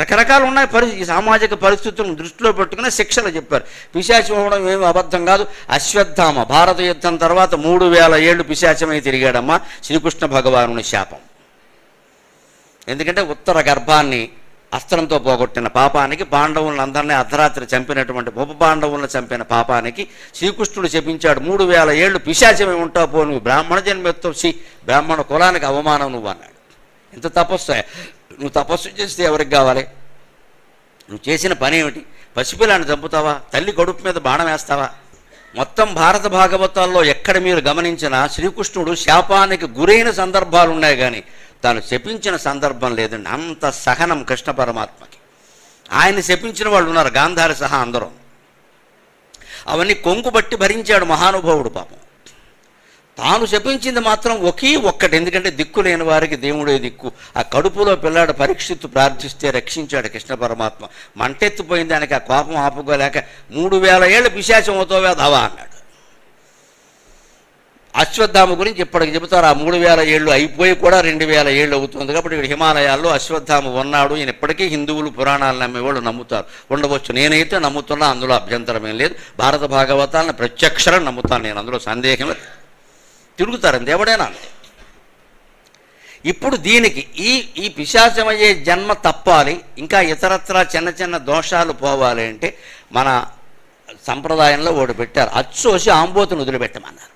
రకరకాలు ఉన్నాయి పరి సామాజిక పరిస్థితులను దృష్టిలో పెట్టుకుని శిక్షలు చెప్పారు. పిశాచం అవ్వడం ఏమి అబద్ధం కాదు. అశ్వత్థామ భారత యుద్ధం తర్వాత మూడు వేల ఏళ్ళు పిశాచమై తిరిగాడమ్మా శ్రీకృష్ణ భగవానుని శాపం. ఎందుకంటే ఉత్తర గర్భాన్ని అస్త్రంతో పోగొట్టిన పాపానికి పాండవులను అందరినీ అర్ధరాత్రి చంపినటువంటి ఉప పాండవులను చంపిన పాపానికి శ్రీకృష్ణుడు చెప్పించాడు మూడు వేల ఏళ్ళు పిశాచమే ఉంటావు పో నువ్వు బ్రాహ్మణ జన్మెత్తం శ్రీ బ్రాహ్మణ కులానికి అవమానం నువ్వు అన్నాడు. ఎంత తపస్సు. నువ్వు తపస్సు చేస్తే ఎవరికి కావాలి? నువ్వు చేసిన పని ఏమిటి? పసిపిల్లాన్ని చంపుతావా? తల్లి కడుపు మీద బాణం వేస్తావా? మొత్తం భారత భాగవతాల్లో ఎక్కడ మీరు గమనించినా శ్రీకృష్ణుడు శాపానికి గురైన సందర్భాలు ఉన్నాయి కానీ తాను శపించిన సందర్భం లేదండి. అంత సహనం కృష్ణ పరమాత్మకి. ఆయన శపించిన వాళ్ళు ఉన్నారు గాంధారి సహా అందరం. అవన్నీ కొంగు బట్టి భరించాడు మహానుభావుడు పాపం. తాను శపించింది మాత్రం ఒకే ఒక్కటి. ఎందుకంటే దిక్కు లేని వారికి దేవుడే దిక్కు. ఆ కడుపులో పిల్లాడు పరీక్షిత్తు ప్రార్థిస్తే రక్షించాడు కృష్ణ పరమాత్మ. మంటెత్తిపోయింది దానికి ఆ కోపం ఆపుకోలేక మూడు వేల ఏళ్ళు పిశాచం అవుతావే దవా అన్నాడు. అశ్వత్థామ గురించి ఇప్పటికి చెబుతారు. ఆ మూడు వేల ఏళ్ళు అయిపోయి కూడా రెండు వేల ఏళ్ళు అవుతుంది కాబట్టి ఇక్కడ హిమాలయాల్లో అశ్వత్థామ ఉన్నాడు. ఈయన ఇప్పటికీ హిందువులు పురాణాలు నమ్మేవాళ్ళు నమ్ముతారు. ఉండవచ్చు. నేనైతే నమ్ముతున్నా అందులో అభ్యంతరం ఏం లేదు. భారత భాగవతాలను ప్రత్యక్షరం నమ్ముతాను. నేను అందులో సందేహం లేదు. తిరుగుతారండి ఎవడైనా అంతే. ఇప్పుడు దీనికి ఈ ఈ పిశాచమయ్యే జన్మ తప్పాలి ఇంకా ఇతరత్రా చిన్న చిన్న దోషాలు పోవాలి అంటే మన సంప్రదాయంలో ఓడి పెట్టారు. అచ్చోసి ఆంబోతును వదిలిపెట్టమన్నారు.